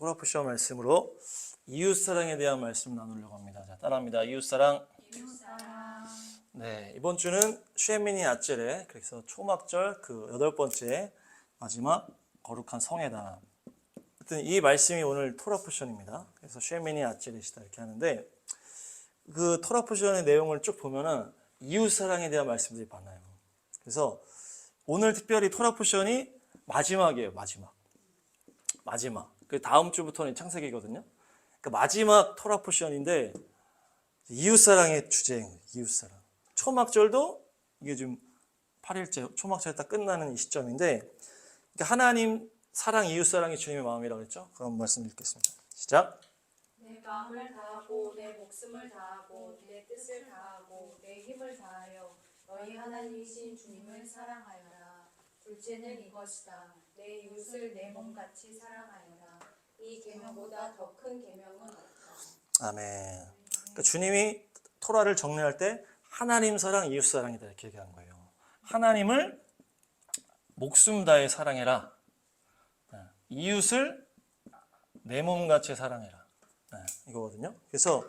토라푸시아 말씀으로 이웃사랑에 대한 말씀 나누려고 합니다. 자, 따라합니다. 이웃사랑. 네, 이번 주는 쉐미니 아찔의 그래서 초막절 그 여덟 번째 마지막 거룩한 성회다. 하여튼 이 말씀이 오늘 토라푸션입니다. 그래서 쉐미니 아찔이시다 이렇게 하는데 그 토라푸션의 내용을 쭉 보면은 이웃사랑에 대한 말씀들이 많아요. 그래서 오늘 특별히 토라푸션이 마지막이에요, 마지막. 마지막. 그 다음 주부터는 창세기거든요. 그 마지막 토라 포션인데 이웃사랑의 주제인 이웃사랑. 초막절도 이게 지금 8일째 초막절 딱 끝나는 이 시점인데 그러니까 하나님 사랑 이웃사랑이 주님의 마음이라고 했죠. 그럼 말씀 읽겠습니다. 시작. 내 마음을 다하고 내 목숨을 다하고 내 뜻을 다하고 내 힘을 다하여 너희 하나님이신 주님을 사랑하여라. 둘째는 이것이다. 내 이웃을 내 몸같이 사랑하여라. 아멘. 그러니까 주님이 토라를 정리할 때 하나님 사랑, 이웃 사랑이다 이렇게 얘기한 거예요. 하나님을 목숨 다해 사랑해라. 네. 이웃을 내 몸같이 사랑해라. 네, 이거거든요. 그래서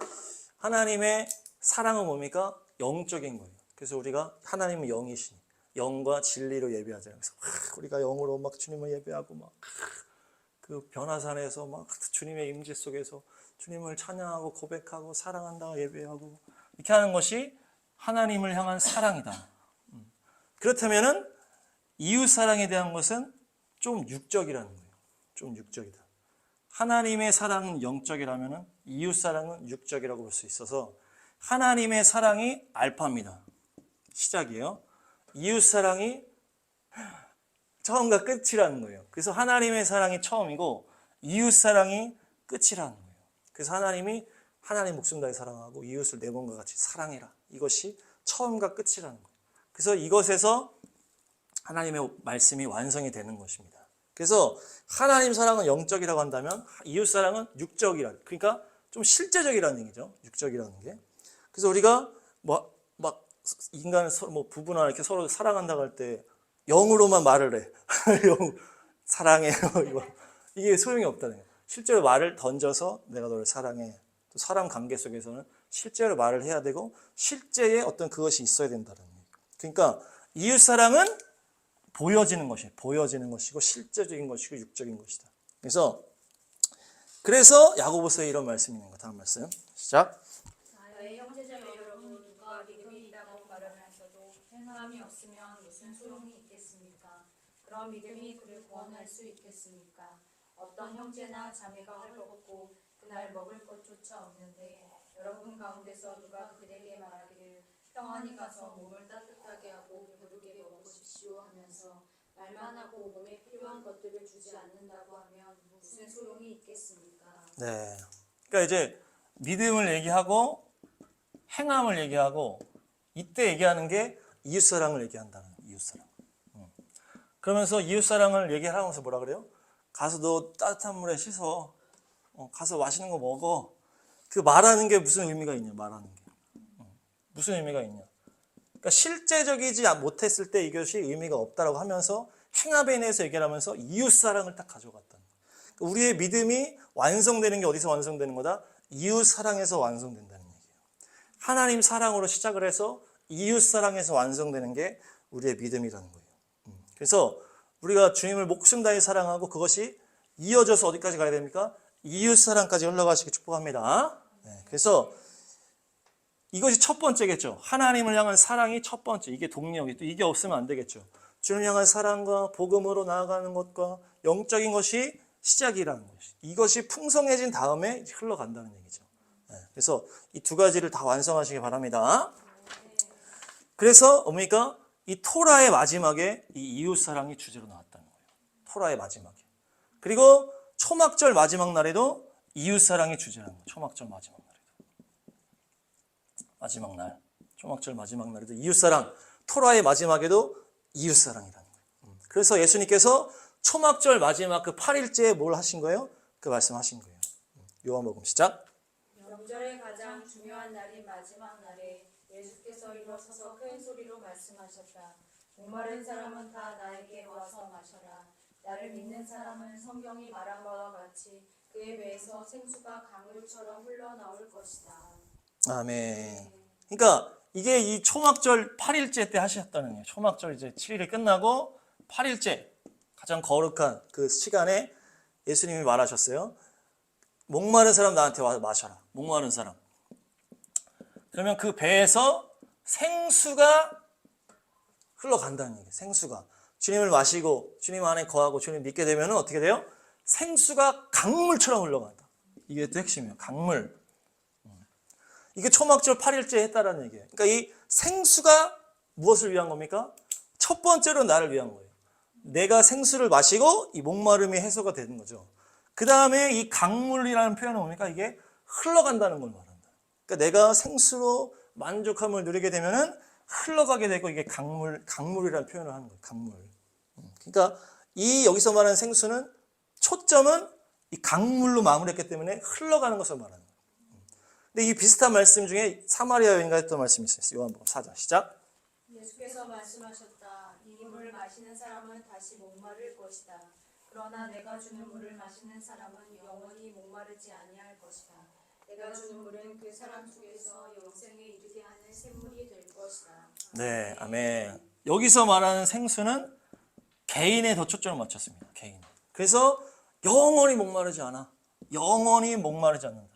하나님의 사랑은 뭡니까? 영적인 거예요. 그래서 우리가 하나님은 영이시니 영과 진리로 예배하자. 그래서 막 우리가 영으로 막 주님을 예배하고 막 그 변화산에서 막 주님의 임재 속에서 주님을 찬양하고 고백하고 사랑한다 예배하고 이렇게 하는 것이 하나님을 향한 사랑이다. 음. 그렇다면은 이웃 사랑에 대한 것은 좀 육적이라는 거예요. 좀 육적이다. 하나님의 사랑은 영적이라면은 이웃 사랑은 육적이라고 볼 수 있어서 하나님의 사랑이 알파입니다. 시작이에요. 이웃 사랑이 처음과 끝이라는 거예요. 그래서 하나님의 사랑이 처음이고 이웃 사랑이 끝이라는 거예요. 그래서 하나님이 하나님 목숨 다해 사랑하고 이웃을 내 몸과 같이 사랑해라. 이것이 처음과 끝이라는 거예요. 그래서 이것에서 하나님의 말씀이 완성이 되는 것입니다. 그래서 하나님 사랑은 영적이라고 한다면 이웃 사랑은 육적이라. 그러니까 좀 실제적이라는 얘기죠. 육적이라는 게. 그래서 우리가 뭐 막 인간 서로 뭐 부부나 이렇게 서로 사랑한다고 할 때 영으로만 말을 해. 영 사랑해요. 이거 이게 소용이 없다는 거예요. 실제로 말을 던져서 내가 너를 사랑해. 또 사람 관계 속에서는 실제로 말을 해야 되고 실제의 어떤 그것이 있어야 된다는 얘기예요. 그러니까 이웃 사랑은 보여지는 것이 보여지는 것이고 실제적인 것이고 육적인 것이다. 그래서 그래서 야고보서에 이런 말씀이 있는 거 다음 말씀 시작. 나의 형제자 여러분 누가 믿음이 있다고 말하면서도 행함이 없으면 무슨 소용이? 그런 믿음이 그를 구원할 수 있겠습니까? 어떤 형제나 자매가 헐벗고 그날 먹을 것조차 없는데 여러분 가운데서 누가 그들에게 말하기를 평안히 가서 몸을 따뜻하게 하고 배부르게 먹으십시오 하면서 말만 하고 몸에 필요한 것들을 주지 않는다고 하면 무슨 소용이 있겠습니까? 네. 그러니까 이제 믿음을 얘기하고 행함을 얘기하고 이때 얘기하는 게 이웃사랑을 얘기한다는 이웃사랑. 음. 그러면서 이웃사랑을 얘기하면서 뭐라 그래요? 가서 너 따뜻한 물에 씻어. 어, 가서 맛있는 거 먹어. 그 말하는 게 무슨 의미가 있냐, 말하는 게. 음. 무슨 의미가 있냐. 그러니까 실제적이지 못했을 때 이것이 의미가 없다라고 하면서 행함에 대해서 얘기를 하면서 이웃사랑을 딱 가져갔다는. 그러니까 우리의 믿음이 완성되는 게 어디서 완성되는 거다? 이웃 사랑에서 완성된다는 얘기예요. 하나님 사랑으로 시작을 해서 이웃 사랑에서 완성되는 게 우리의 믿음이라는 거예요. 음. 그래서 우리가 주님을 목숨 다해 사랑하고 그것이 이어져서 어디까지 가야 됩니까? 이웃 사랑까지 흘러가시기 축복합니다. 네. 그래서 이것이 첫 번째겠죠. 하나님을 향한 사랑이 첫 번째. 이게 동력이 또 이게 없으면 안 되겠죠. 주님 향한 사랑과 복음으로 나아가는 것과 영적인 것이 시작이라는 것이. 이것이 풍성해진 다음에 흘러간다는 얘기죠. 네, 그래서 이 두 가지를 다 완성하시기 바랍니다. 그래서 뭡니까? 이 토라의 마지막에 이 이웃 사랑이 주제로 나왔다는 거예요. 토라의 마지막에. 그리고 초막절 마지막 날에도 이웃 사랑이 주제라는 거예요. 초막절 마지막 날에도. 마지막 날. 초막절 마지막 날에도 이웃 사랑. 토라의 마지막에도 이웃 사랑이라는 거예요. 음. 그래서 예수님께서 초막절 마지막 그 8일째에 뭘 하신 거예요? 그 말씀하신 거예요. 음. 요한복음 시작. 명절의 가장 중요한 날인 마지막 날에 예수께서 일어서서 큰 소리로 말씀하셨다. 목마른 사람은 다 나에게 와서 마셔라. 나를 믿는 사람은 성경이 말한 바와 같이 그의 배에서 생수가 강물처럼 흘러나올 것이다. 아멘. 그러니까 이게 이 초막절 8일째 때 하셨다는 거예요. 초막절 이제 7일이 끝나고 8일째 가장 거룩한 그 시간에 예수님이 말하셨어요. 목마른 사람 나한테 와서 마셔라. 목마른 사람. 그러면 그 배에서 생수가 흘러간다는 얘기예요. 생수가. 주님을 마시고 주님 안에 거하고 주님 믿게 되면 어떻게 돼요? 생수가 강물처럼 흘러간다. 이게 또 핵심이에요. 강물. 이게 초막절 8일째 했다라는 얘기예요. 그러니까 이 생수가 무엇을 위한 겁니까? 첫 번째로 나를 위한 거예요. 내가 생수를 마시고 이 목마름이 해소가 되는 거죠. 그 다음에 이 강물이라는 표현은 뭡니까? 이게 흘러간다는 걸 말한다. 그러니까 내가 생수로 만족함을 누리게 되면은 흘러가게 되고 이게 강물, 강물이라는 표현을 하는 거예요. 강물. 음, 그러니까 이 여기서 말하는 생수는 초점은 이 강물로 마무리했기 때문에 흘러가는 것을 말하는 거예요. 근데 이 비슷한 말씀 중에 사마리아 여인가 했던 말씀이 있어요. 요한복음 4장 시작. 예수께서 말씀하셨다. 이 물을 마시는 사람은 다시 목마를 것이다. 그러나 내가 주는 물을 마시는 사람은 영원히 목마르지 아니할 것이다. 내가 주는 물은 그 사람 속에서 영생에 이르게 하는 샘물이 될 것이다. 네, 아멘. 여기서 말하는 생수는 개인에 더 초점을 맞췄습니다. 개인. 그래서 영원히 목마르지 않아. 영원히 목마르지 않는다.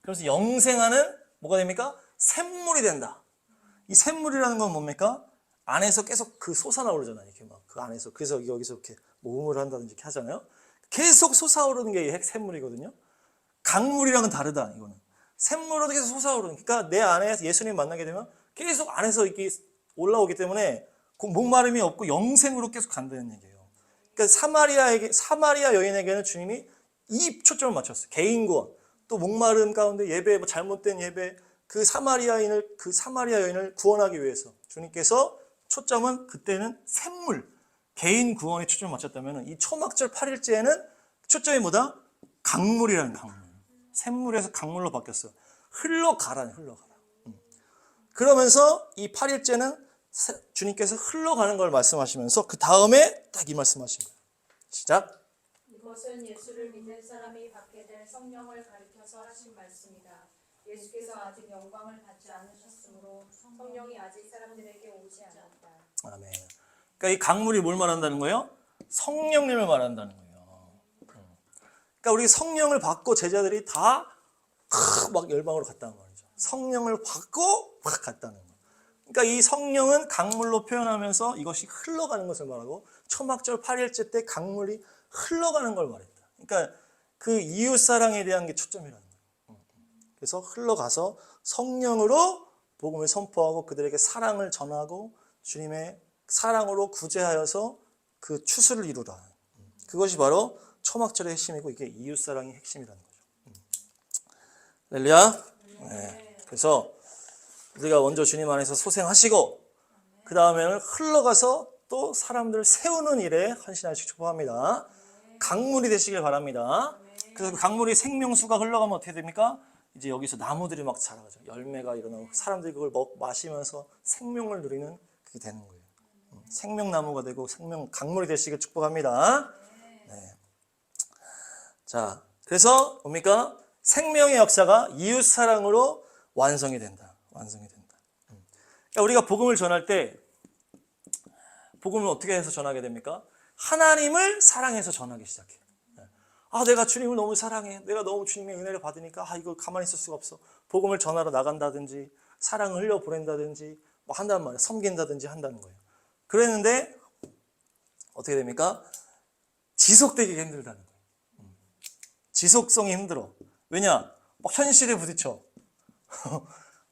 그래서 영생하는 뭐가 됩니까? 샘물이 된다. 이 샘물이라는 건 뭡니까? 안에서 계속 그 솟아나오르잖아요. 이렇게 막 그 안에서 그래서 여기서 이렇게 모음을 한다든지 이렇게 하잖아요. 계속 솟아오르는 게이 샘물이거든요. 강물이랑은 다르다 이거는. 샘물로 계속 솟아오르는. 그러니까 내 안에 예수님 만나게 되면 계속 안에서 이렇게 올라오기 때문에 그 목마름이 없고 영생으로 계속 간다는 얘기예요. 그러니까 사마리아에게 사마리아 여인에게는 주님이 이 초점을 맞췄어요. 개인 구원. 또 목마름 가운데 예배 뭐 잘못된 예배 그 사마리아인을 그 사마리아 여인을 구원하기 위해서 주님께서 초점은 그때는 샘물 개인 구원에 초점을 맞췄다면 이 초막절 8일째에는 초점이 뭐다? 강물이라는 강물. 샘물에서 강물로 바뀌었어요. 흘러가라는 흘러가라. 음. 그러면서 이 8일째는 주님께서 흘러가는 걸 말씀하시면서 그 다음에 딱 이 말씀하신 거예요. 시작. 이것은 예수를 믿는 사람이 받게 될 성령을 가리켜서 하신 말씀이다. 예수께서 아직 영광을 받지 않으셨으므로 성령이 아직 사람들에게 오지 않았다. 아멘. 그러니까 이 강물이 뭘 말한다는 거예요? 성령님을 말한다는 거예요. 음. 그러니까 우리 성령을 받고 제자들이 다 막 열방으로 갔다는 말이죠. 성령을 받고 막 갔다는 거. 그러니까 이 성령은 강물로 표현하면서 이것이 흘러가는 것을 말하고 초막절 8일째 때 강물이 흘러가는 걸 말했다. 그러니까 그 이웃 사랑에 대한 게 초점이라는 거예요. 그래서 흘러가서 성령으로 복음을 선포하고 그들에게 사랑을 전하고 주님의 사랑으로 구제하여서 그 추수를 이루라. 그것이 바로 초막절의 핵심이고 이게 이웃 사랑의 핵심이라는 거죠. 할렐루야. 네. 그래서 우리가 먼저 주님 안에서 소생하시고 그 다음에는 흘러가서 또 사람들을 세우는 일에 헌신하시기 축복합니다. 강물이 되시길 바랍니다. 그래서 그 강물이 생명수가 흘러가면 어떻게 됩니까? 이제 여기서 나무들이 막 자라가죠. 열매가 일어나고 사람들이 그걸 먹, 마시면서 생명을 누리는 그게 되는 거예요. 음, 생명나무가 되고 생명 강물이 되시길 축복합니다. 네. 자, 그래서 뭡니까? 생명의 역사가 이웃 사랑으로 완성이 된다. 완성이 된다. 음. 그러니까 우리가 복음을 전할 때 복음을 어떻게 해서 전하게 됩니까? 하나님을 사랑해서 전하기 시작해. 아, 내가 주님을 너무 사랑해. 내가 너무 주님의 은혜를 받으니까 아, 이거 가만히 있을 수가 없어. 복음을 전하러 나간다든지 사랑을 흘려 보낸다든지 뭐 한다는 말이야. 섬긴다든지 한다는 거예요. 그랬는데 어떻게 됩니까? 지속되기 힘들다는 거예요. 음. 지속성이 힘들어. 왜냐? 막 현실에 부딪혀.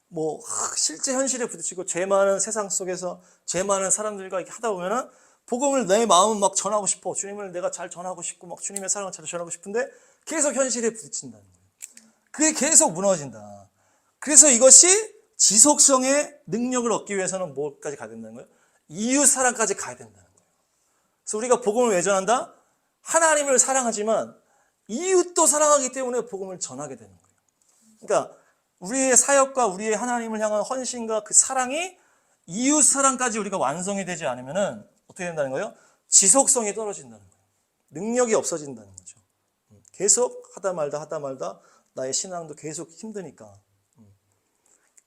뭐 실제 현실에 부딪히고 죄 많은 세상 속에서 죄 많은 사람들과 이렇게 하다 보면은 복음을 내 마음은 막 전하고 싶어. 주님을 내가 잘 전하고 싶고 막 주님의 사랑을 잘 전하고 싶은데 계속 현실에 부딪힌다는 거예요. 그게 계속 무너진다. 그래서 이것이 지속성의 능력을 얻기 위해서는 뭐까지 가야 된다는 거예요? 이웃 사랑까지 가야 된다는 거예요. 그래서 우리가 복음을 왜 전한다? 하나님을 사랑하지만 이웃도 사랑하기 때문에 복음을 전하게 되는 거예요. 그러니까 우리의 사역과 우리의 하나님을 향한 헌신과 그 사랑이 이웃 사랑까지 우리가 완성이 되지 않으면은 어떻게 된다는 거예요? 지속성이 떨어진다는 거예요. 능력이 없어진다는 거죠. 음, 계속 하다 말다 하다 말다 나의 신앙도 계속 힘드니까 음.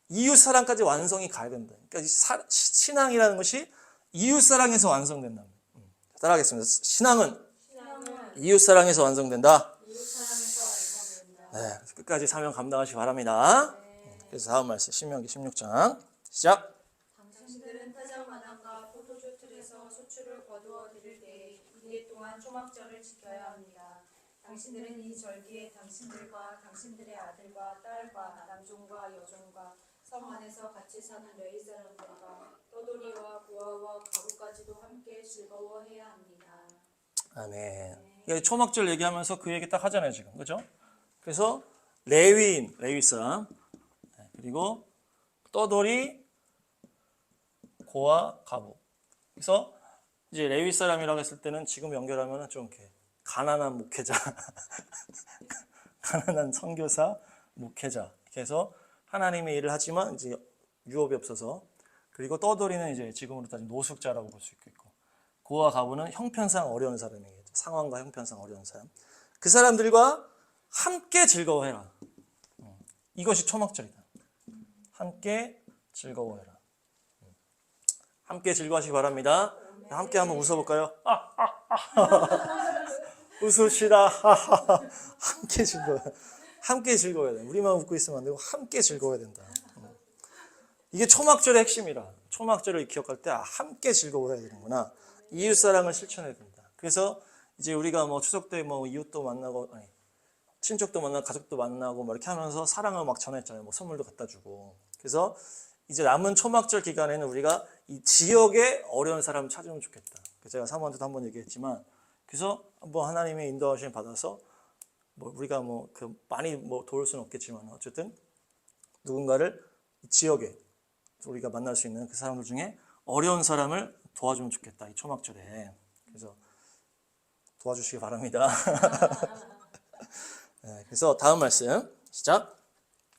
이웃 사랑까지 완성이 가야 된다. 그러니까 사- 신앙이라는 것이 이웃 사랑에서 완성된다. 음. 따라하겠습니다. 신앙은 신앙은 이웃 사랑에서 완성된다. 이웃 사랑에서 완성된다. 네, 끝까지 사명 감당하시기 바랍니다. 그래서 다음 말씀 신명기 16장 시작. 당신들은 타작 마당과 포도주 틀에서 소출을 거두어 드릴 때에 이때 동안 초막절을 지켜야 합니다. 당신들은 이 절기에 당신들과 당신들의 아들과 딸과 남종과 여종과 성 안에서 같이 사는 레위 사람들과 떠돌이와 고아와 가구까지도 함께 즐거워해야 합니다. 아멘. 이게 초막절 얘기하면서 그 얘기 딱 하잖아요 지금, 그죠? 그래서 레위인, 레위 사람, 네, 그리고 떠돌이, 고아, 가부. 그래서 이제 레위 사람이라고 했을 때는 지금 연결하면은 좀 이렇게 가난한 목회자, 가난한 선교사, 목회자. 해서 하나님의 일을 하지만 이제 유업이 없어서 그리고 떠돌이는 이제 지금으로 따지면 노숙자라고 볼 수 있겠고 고아 가부는 형편상 어려운 사람이겠죠. 상황과 형편상 어려운 사람. 그 사람들과 함께 즐거워해라. 음, 이것이 초막절이다. 함께 즐거워해라. 음, 함께 즐거워하시기 바랍니다. 함께 한번 웃어볼까요? 아, 아, 아. 웃으시라. 함께 즐거워. 함께 즐거워야 돼. 우리만 웃고 있으면 안 되고 함께 즐거워야 된다. 음. 이게 초막절의 핵심이라. 초막절을 기억할 때 아, 함께 즐거워해야 되는구나. 이웃 사랑을 실천해야 된다. 그래서 이제 우리가 뭐 추석 때 뭐 이웃도 만나고 아니, 친척도 만나고 가족도 만나고 막 이렇게 하면서 사랑을 막 전했잖아요. 뭐 선물도 갖다 주고. 그래서 이제 남은 초막절 기간에는 우리가 이 지역의 어려운 사람 찾으면 좋겠다. 그래서 제가 사모한테도 한번 얘기했지만 그래서 한번 하나님의 인도하심 받아서 뭐 우리가 뭐 그 많이 뭐 도울 수는 없겠지만 어쨌든 누군가를 이 지역에 우리가 만날 수 있는 그 사람들 중에 어려운 사람을 도와주면 좋겠다 이 초막절에 그래서 도와주시기 바랍니다. 네, 그래서 다음 말씀 시작.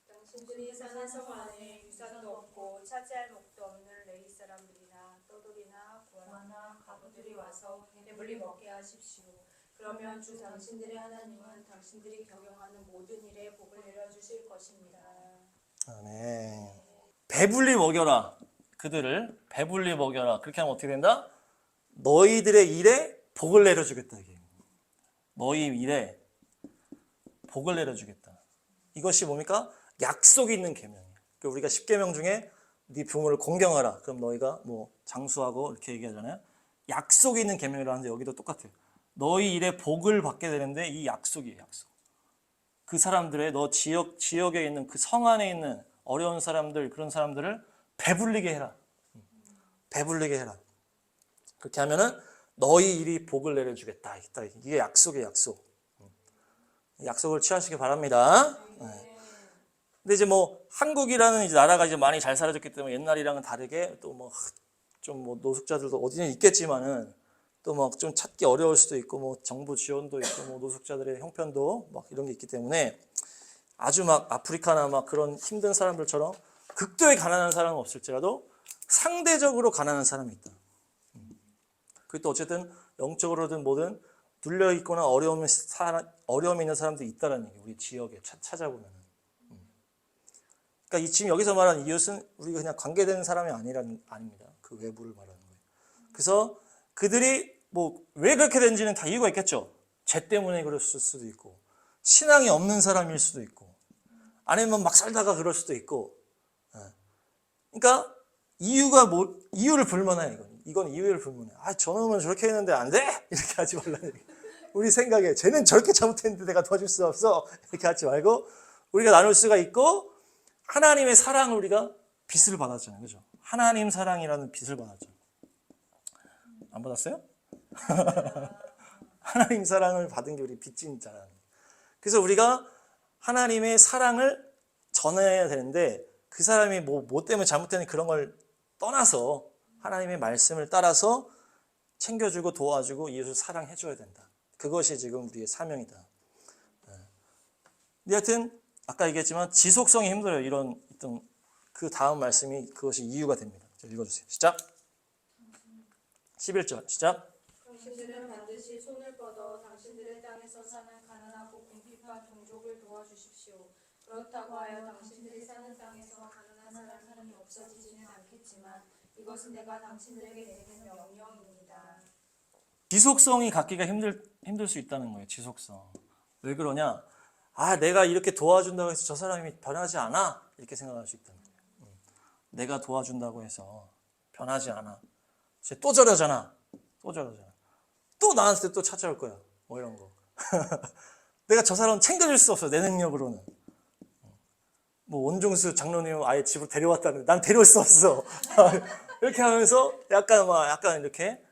당신들이 사는 성 안에 유산도 없고 차지할 목도 없는 레위 사람들이나 떠돌이나 고아나 가부들이 와서 배불리 먹게 하십시오. 그러면 주 당신들의 하나님은 당신들이 경영하는 모든 일에 복을 내려주실 것입니다. 아멘. 배불리 먹여라 그들을 배불리 먹여라 그렇게 하면 어떻게 된다? 너희들의 일에 복을 내려주겠다 이게. 너희 일에 복을 내려주겠다. 이것이 뭡니까? 약속이 있는 계명이에요. 그러니까 우리가 10계명 중에 네 부모를 공경하라. 그럼 너희가 뭐 장수하고 이렇게 얘기하잖아요. 약속이 있는 계명이라는데 여기도 똑같아요. 너희 일에 복을 받게 되는데 이 약속이에요, 약속. 그 사람들의 너 지역 지역에 있는 그 성 안에 있는 어려운 사람들 그런 사람들을 배불리게 해라. 배불리게 해라. 그렇게 하면은 너희 일이 복을 내려주겠다. 이게 약속의 약속. 약속을 취하시기 바랍니다. 네. 근데 이제 뭐 한국이라는 이제 나라가 이제 많이 잘 살아졌기 때문에 옛날이랑은 다르게 또 뭐좀뭐 노숙자들도 어디는 있겠지만은 또 막 좀 찾기 어려울 수도 있고 뭐 정부 지원도 있고 뭐 노숙자들의 형편도 막 이런 게 있기 때문에 아주 막 아프리카나 막 그런 힘든 사람들처럼 극도의 가난한 사람은 없을지라도 상대적으로 가난한 사람이 있다. 그게 또 어쨌든 영적으로든 뭐든 눌려 있거나 어려움이 사 어려움이 있는 사람들이 있다라는 얘기. 우리 지역에 차- 찾아보면. 그러니까 이 지금 여기서 말하는 이웃은 우리가 그냥 관계되는 사람이 아니라는 아닙니다. 그 외부를 말하는 거예요. 그래서 그들이 뭐 왜 그렇게 된지는 다 이유가 있겠죠. 죄 때문에 그랬을 수도 있고 신앙이 없는 사람일 수도 있고 아니면 막 살다가 그럴 수도 있고. 예. 그러니까 이유가 뭐 이유를 불만해 이건. 이건 이유를 불문해. 아, 저놈은 저렇게 했는데 안 돼? 이렇게 하지 얘기. 우리 생각에 쟤는 저렇게 잘못했는데 내가 도와줄 수 없어. 이렇게 하지 말고 우리가 나눌 수가 있고 하나님의 사랑을 우리가 빚을 받았잖아요. 그죠? 하나님 사랑이라는 빚을 받았죠. 안 받았어요? 하나님 사랑을 받은 게 우리 빚진 자라는. 그래서 우리가 하나님의 사랑을 전해야 되는데 그 사람이 뭐, 뭐 때문에 잘못되는 그런 걸 떠나서 하나님의 말씀을 따라서 챙겨주고 도와주고 이웃을 사랑해줘야 된다. 그것이 지금 우리의 사명이다. 네. 하여튼 아까 얘기했지만 지속성이 힘들어요. 이런 어떤 그 다음 말씀이 그것이 이유가 됩니다. 자, 읽어주세요. 시작. 11절 시작. 당신들은 반드시 손을 뻗어 당신들의 땅에서 사는 가난하고 가족과 동족을 도와주십시오. 그렇다고 하여 당신들이 사는 땅에서 가난한 사람이 없어지지는 않겠지만 이것은 내가 당신들에게 내리는 명령입니다. 지속성이 갖기가 힘들 힘들 수 있다는 거예요. 지속성. 왜 그러냐? 아, 내가 이렇게 도와준다고 해서 저 사람이 변하지 않아 이렇게 생각할 수 있다는 거예요. 음. 내가 도와준다고 해서 변하지 않아. 이제 또 저러잖아. 또 저러잖아. 또 나한테 또 찾아올 거야. 뭐 이런 거. 내가 저 사람 챙겨줄 수 없어 내 능력으로는. 뭐 원종수 장로님 아예 집으로 데려왔다는데 난 데려올 수 없어. 이렇게 하면서 약간 막 약간 이렇게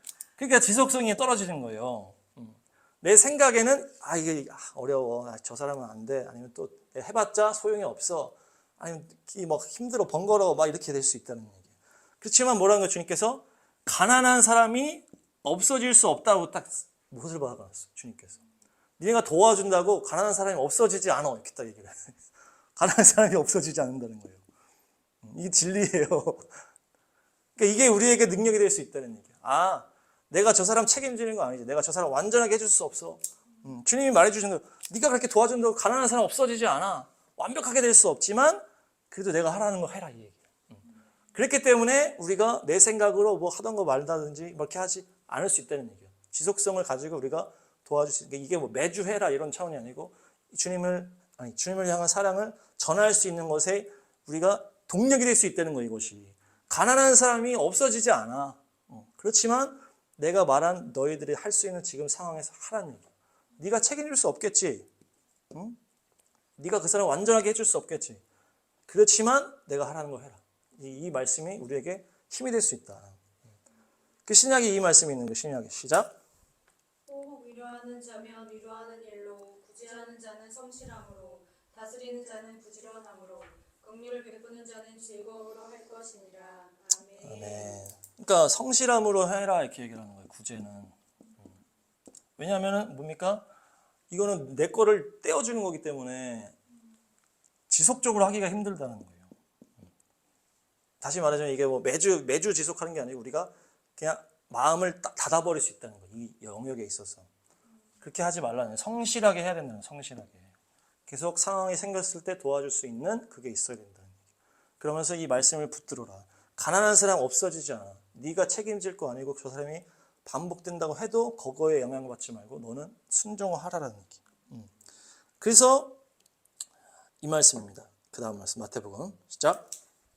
그러니까 지속성이 떨어지는 거예요. 음. 내 생각에는 아 이게 아, 어려워. 아, 저 사람은 안 돼. 아니면 또 해봤자 소용이 없어. 아니면 이막 힘들어 번거로워 막 이렇게 될 수 있다는 얘기예요. 그렇지만 뭐라는 거 주님께서 가난한 사람이 없어질 수 없다고 딱 못을 박아놨어 주님께서. 니네가 도와준다고 가난한 사람이 없어지지 않아 이렇게 딱 얘기를 해요. 가난한 사람이 없어지지 않는다는 거예요. 음, 이게 진리예요. 그러니까 이게 우리에게 능력이 될 수 있다는 얘기야. 아, 내가 저 사람 책임지는 거 아니지. 내가 저 사람 완전하게 해줄 수 없어. 음, 주님이 말해주시는 거, 네가 그렇게 도와준다고 가난한 사람 없어지지 않아. 완벽하게 될 수 없지만 그래도 내가 하라는 거 해라 이 얘기야. 음. 그렇기 때문에 우리가 내 생각으로 뭐 하던 거 말다든지 뭐 이렇게 하지 않을 수 있다는 얘기야. 지속성을 가지고 우리가 도와줄 수 있는 게 이게 뭐 매주 해라 이런 차원이 아니고 주님을 아니 주님을 향한 사랑을 전할 수 있는 것에 우리가 동력이 될 수 있다는 거 이것이. 가난한 사람이 없어지지 않아. 어, 그렇지만 내가 말한 너희들이 할 수 있는 지금 상황에서 하라는 얘기야. 네가 책임질 수 없겠지. 응? 네가 그 사람 완전하게 해줄 수 없겠지. 그렇지만 내가 하라는 거 해라. 이, 이 말씀이 우리에게 힘이 될 수 있다. 그 신약에 이 말씀이 있는 거 신약에 시작. 또 위로하는 자면 위로하는 일로 구제하는 자는 성실함으로 다스리는 자는 부지런함으로 긍휼을 베푸는 자는 즐거움으로 할 것이니라 아멘. 네. 그러니까 성실함으로 해라 이렇게 얘기를 하는 거예요. 구제는. 음. 왜냐하면은 뭡니까? 이거는 내 거를 떼어주는 거기 때문에 지속적으로 하기가 힘들다는 거예요. 음. 다시 말하자면 이게 뭐 매주 매주 지속하는 게 아니고 우리가 그냥 마음을 딱 닫아버릴 수 있다는 거예요. 이 영역에 있어서 그렇게 하지 말라는. 성실하게 해야 된다는. 성실하게. 계속 상황이 생겼을 때 도와줄 수 있는 그게 있어야 된다는 얘기죠. 그러면서 이 말씀을 붙들어라. 가난한 사람 없어지지 않아. 네가 책임질 거 아니고 저 사람이 반복된다고 해도 그거에 영향을 받지 말고 너는 순종하라라는 얘기. 음. 그래서 이 말씀입니다. 그 다음 말씀 마태복음 시작.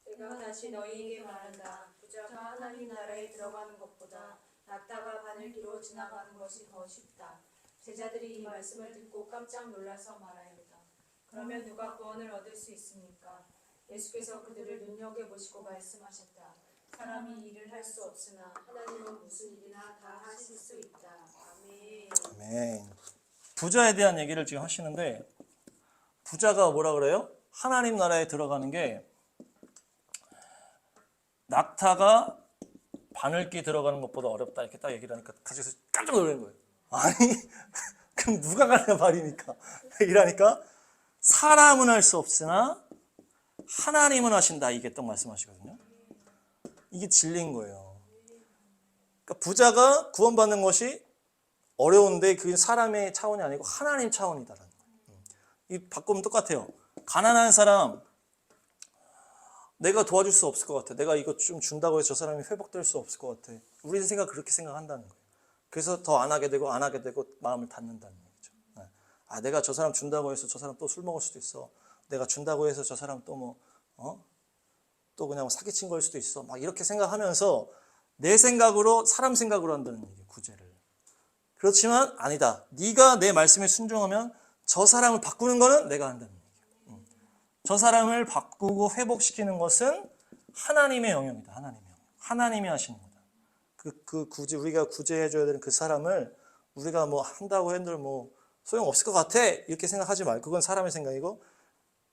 내가 다시 너희에게 말한다. 부자가 하나님 나라에 들어가는 것보다 낙타가 바늘기로 지나가는 것이 더 쉽다. 제자들이 이 말씀을 듣고 깜짝 놀라서 말하였다. 그러면 누가 구원을 얻을 수 있습니까? 예수께서 그들을 눈여겨보시고 말씀하셨다. 사람이 일을 할 수 없으나 하나님은 무슨 일이나 다 하실 수 있다. 아멘. 아멘. 부자에 대한 얘기를 지금 하시는데 부자가 뭐라 그래요? 하나님 나라에 들어가는 게 낙타가 바늘기 들어가는 것보다 어렵다 이렇게 딱 얘기를 하니까 같이 깜짝 놀라는 거예요. 아니 그럼 누가 가냐 말입니까? 이라니까 사람은 할 수 없으나 하나님은 하신다 이게 딱 말씀하시거든요. 이게 진리인 거예요. 그러니까 부자가 구원받는 것이 어려운데 그게 사람의 차원이 아니고 하나님 차원이다라는 거예요. 이 바꾸면 똑같아요. 가난한 사람 내가 도와줄 수 없을 것 같아. 내가 이거 좀 준다고 해서 저 사람이 회복될 수 없을 것 같아. 우리 생각 그렇게 생각한다는 거예요. 그래서 더 안 하게 되고 안 하게 되고 마음을 닫는다는 얘기죠. 네. 아 내가 저 사람 준다고 해서 저 사람 또 술 먹을 수도 있어. 내가 준다고 해서 저 사람 또뭐 어? 또 그냥 사기친 걸 수도 있어. 막 이렇게 생각하면서 내 생각으로 사람 생각으로 한다는 얘기예요. 구제를. 그렇지만 아니다. 네가 내 말씀에 순종하면 저 사람을 바꾸는 거는 내가 한다는 얘기예요. 음. 저 사람을 바꾸고 회복시키는 것은 하나님의 영역이다. 하나님의 영역. 하나님이 하시는 거다. 그, 그 구제 우리가 구제해줘야 되는 그 사람을 우리가 뭐 한다고 해도 뭐 소용 없을 것 같아 이렇게 생각하지 말고 그건 사람의 생각이고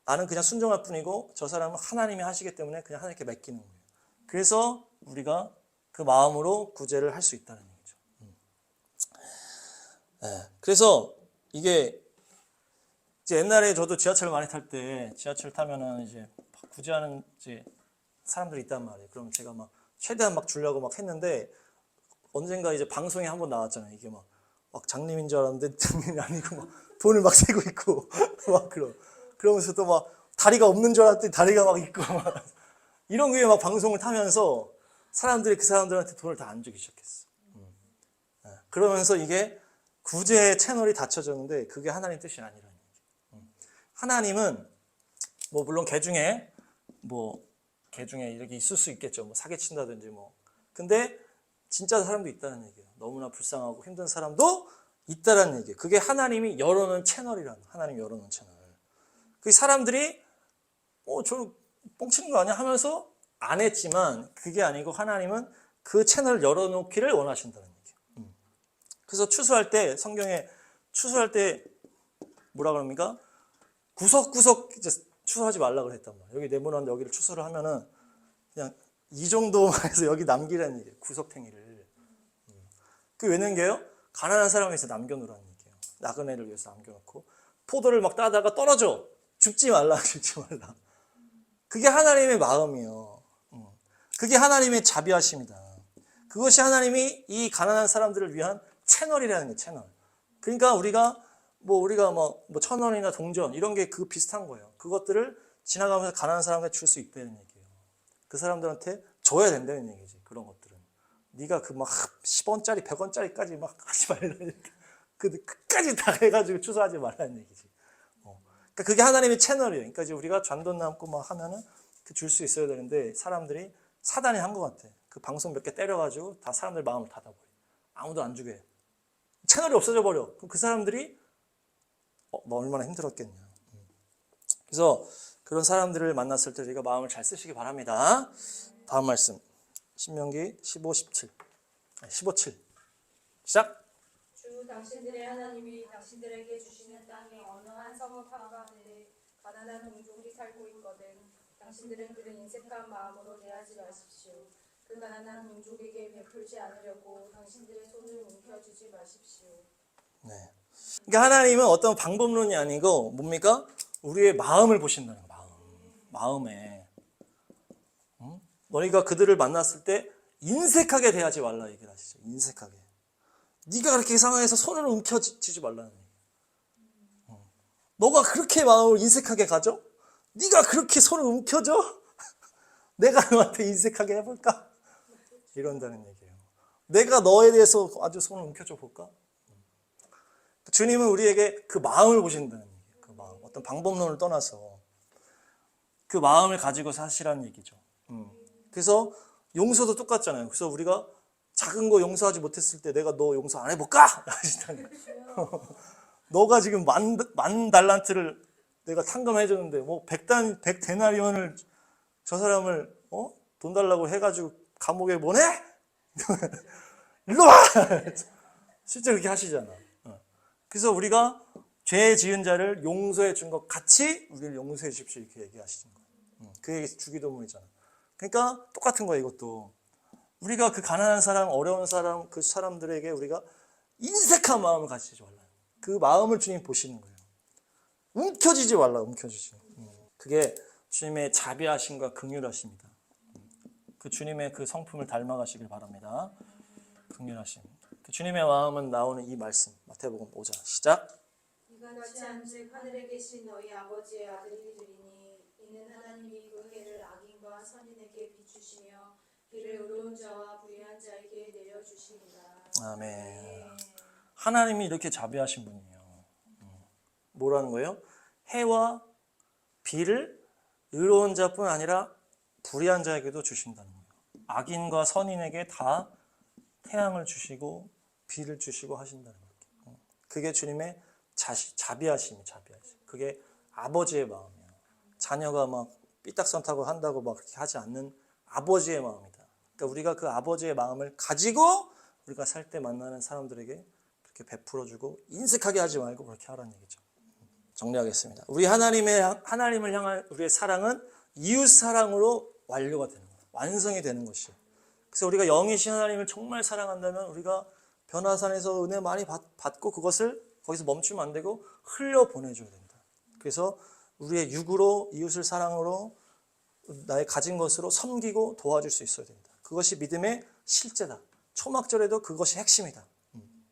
나는 그냥 순종할 뿐이고 저 사람은 하나님이 하시기 때문에 그냥 하나님께 맡기는 거예요. 그래서 우리가 그 마음으로 구제를 할 수 있다는 얘기죠. 음. 예, 그래서 이게 이제 옛날에 저도 지하철 많이 탈 때 지하철 타면은 이제 구제하는 이제 사람들이 있단 말이에요. 그럼 제가 막 최대한 막 주려고 막 했는데 언젠가 이제 방송에 한 번 나왔잖아요. 이게 막 막 장님인 줄 알았는데 장님이 아니고 막 돈을 막 세고 있고 막 그러 그러면서 또막 다리가 없는 줄 알았더니 다리가 막 있고 막 이런 거에 막 방송을 타면서 사람들이 그 사람들한테 돈을 다 안 주기 시작했어. 음. 예. 그러면서 이게 구제 채널이 닫혀졌는데 그게 하나님 뜻이 아니라는 얘기. 음. 하나님은 뭐 물론 개 중에 뭐개 중에 이렇게 있을 수 있겠죠. 뭐 사기친다든지 뭐. 근데 진짜 사람도 있다는 얘기예요. 너무나 불쌍하고 힘든 사람도 있다라는 얘기예요. 그게 하나님이 열어놓은 채널이라는 하나님 열어놓은 채널. 그 사람들이 어 저 뻥치는 거 아니야 하면서 안 했지만 그게 아니고 하나님은 그 채널을 열어놓기를 원하신다는 얘기예요. 음. 그래서 추수할 때 성경에 추수할 때 뭐라 그럽니까? 구석구석 이제 추수하지 말라 그랬단 말이에요. 여기 네모난 여기를 추수를 하면은 그냥 이 정도만 해서 여기 남기라는 얘기예요. 구석탱이를. 음. 그 왜는 게요? 가난한 사람을 위해서 남겨놓으라는 얘기예요. 나그네를 위해서 남겨놓고 포도를 막 따다가 떨어져. 죽지 말라, 죽지 말라. 그게 하나님의 마음이요. 음. 그게 하나님의 자비하심이다. 그것이 하나님이 이 가난한 사람들을 위한 채널이라는 게 채널. 그러니까 우리가 뭐 우리가 뭐, 뭐천 원이나 동전 이런 게 그 비슷한 거예요. 그것들을 지나가면서 가난한 사람한테 줄 수 있다는 얘기예요. 그 사람들한테 줘야 된다는 얘기지. 그런 것들은. 네가 그 막 10원짜리, 100원짜리까지 막 하지 말라니까. 그 끝까지 다 해가지고 추수하지 말라는 얘기지. 어. 그러니까 그게 하나님의 채널이에요. 그러니까 이제 우리가 잔돈 남고 막 하면은 그 줄 수 있어야 되는데 사람들이 사단이 한 것 같아. 그 방송 몇 개 때려가지고 다 사람들 마음을 닫아버려. 아무도 안 주게. 해. 채널이 없어져 버려. 그 사람들이 어, 너 얼마나 힘들었겠냐. 음. 그래서 그런 사람들을 만났을 때 우리가 마음을 잘 쓰시기 바랍니다. 다음 말씀. 신명기 15, 17. 아니, 15, 7. 시작. 주 당신들의 하나님이 당신들에게 주시는 땅에 어느 한 성읍 한가운데 가난한 동족이 살고 있거든 당신들은 그를 인색한 마음으로 대하지 마십시오 그 가난한 동족에게 베풀지 않으려고 당신들의 손을 움켜쥐지 마십시오 네. 그러니까 하나님은 어떤 방법론이 아니고 뭡니까? 우리의 마음을 보신다는 거예요. 마음. 마음에. 응? 너희가 그들을 만났을 때 인색하게 대하지 말라 얘기를 하시죠. 인색하게. 네가 그렇게 상황에서 손을 움켜쥐지 말라는 얘기예요. 응. 너가 그렇게 마음을 인색하게 가져? 네가 그렇게 손을 움켜줘? 내가 너한테 인색하게 해볼까? 이런다는 얘기예요. 내가 너에 대해서 아주 손을 움켜줘 볼까? 주님은 우리에게 그 마음을 보신다는 얘기예요. 그 마음. 어떤 방법론을 떠나서 그 마음을 가지고 사시라는 얘기죠. 음. 그래서 용서도 똑같잖아요. 그래서 우리가 작은 거 용서하지 못했을 때 내가 너 용서 안 해볼까? 너가 지금 만, 만 달란트를 내가 탕감해줬는데 뭐 백단 백 데나리온을 저 사람을 어? 돈 달라고 해가지고 감옥에 보내? 일로 와! 실제 그렇게 하시잖아. 어. 그래서 우리가 죄 지은 자를 용서해 준 것 같이 우리를 용서해 주십시오 이렇게 얘기하시는 거예요. 음, 그게 주기도문이잖아. 그러니까 똑같은 거예요 이것도. 우리가 그 가난한 사람, 어려운 사람, 그 사람들에게 우리가 인색한 마음을 가지지 말라. 그 마음을 주님 보시는 거예요. 움켜쥐지 말라, 움켜쥐지. 음, 그게 주님의 자비하심과 긍휼하심이다. 음, 그 주님의 그 성품을 닮아가시길 바랍니다. 긍휼하심. 그 주님의 마음은 나오는 이 말씀 마태복음 5장 시작. 이같이 한즉 하늘에 계신 너희 아버지의 아들이 되리니 이는 하나님이 그 해를 악인과 선인에게 비추시며 비를 의로운 자와 불의한 자에게 내려주시리라 아멘. 하나님이 이렇게 자비하신 분이에요. 음. 뭐라는 거예요? 해와 비를 의로운 자뿐 아니라 불의한 자에게도 주신다는 거예요. 악인과 선인에게 다 태양을 주시고 비를 주시고 하신다는 거예요. 그게 주님의 자시, 자비하심이 자비하심. 그게 아버지의 마음이에요. 자녀가 막 삐딱선 타고 한다고 막 그렇게 하지 않는 아버지의 마음이다. 그러니까 우리가 그 아버지의 마음을 가지고 우리가 살 때 만나는 사람들에게 그렇게 베풀어주고 인색하게 하지 말고 그렇게 하라는 얘기죠. 정리하겠습니다. 우리 하나님의 하나님을 향한 우리의 사랑은 이웃 사랑으로 완료가 되는 거예요. 완성이 되는 것이에요. 그래서 우리가 영이신 하나님을 정말 사랑한다면 우리가 변화산에서 은혜 많이 받, 받고 그것을 거기서 멈추면 안 되고 흘려 보내줘야 된다. 그래서 우리의 육으로 이웃을 사랑으로 나의 가진 것으로 섬기고 도와줄 수 있어야 된다. 그것이 믿음의 실제다. 초막절에도 그것이 핵심이다. 음.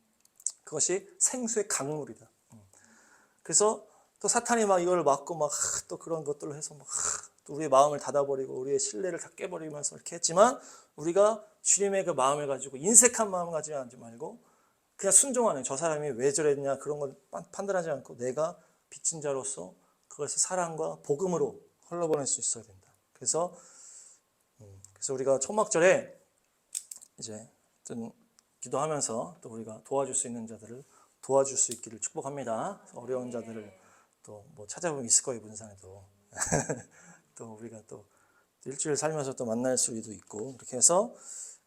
그것이 생수의 강물이다. 음. 그래서 또 사탄이 막 이걸 막고 막 또 그런 것들을 해서 막또 우리의 마음을 닫아버리고 우리의 신뢰를 다 깨버리면서 이렇게 했지만 우리가 주님의 그 마음을 가지고 인색한 마음을 가지지 않지 말고 그냥 순종하는 저 사람이 왜 저랬냐 그런 걸 판- 판단하지 않고 내가 빚진 자로서 그것을 사랑과 복음으로 흘러보낼 수 있어야 된다. 그래서 음, 그래서 우리가 초막절에 이제 어떤 기도하면서 또 우리가 도와줄 수 있는 자들을 도와줄 수 있기를 축복합니다. 어려운 자들을 또 뭐 찾아보면 있을 거예요 문상에도 또 우리가 또 일주일 살면서 또 만날 수도 있고 그렇게 해서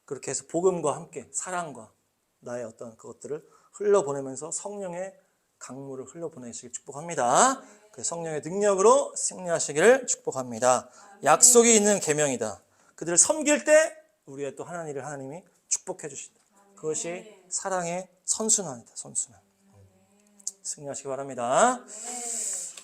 그렇게 해서 복음과 함께 사랑과 나의 어떤 그것들을 흘러보내면서 성령의 강물을 흘러보내시길 축복합니다. 그 성령의 능력으로 승리하시기를 축복합니다. 약속이 있는 계명이다. 그들을 섬길 때 우리의 또 하나님을 하나님이 축복해 주신다. 그것이 사랑의 선순환이다. 선순환. 음. 승리하시기 바랍니다. 네.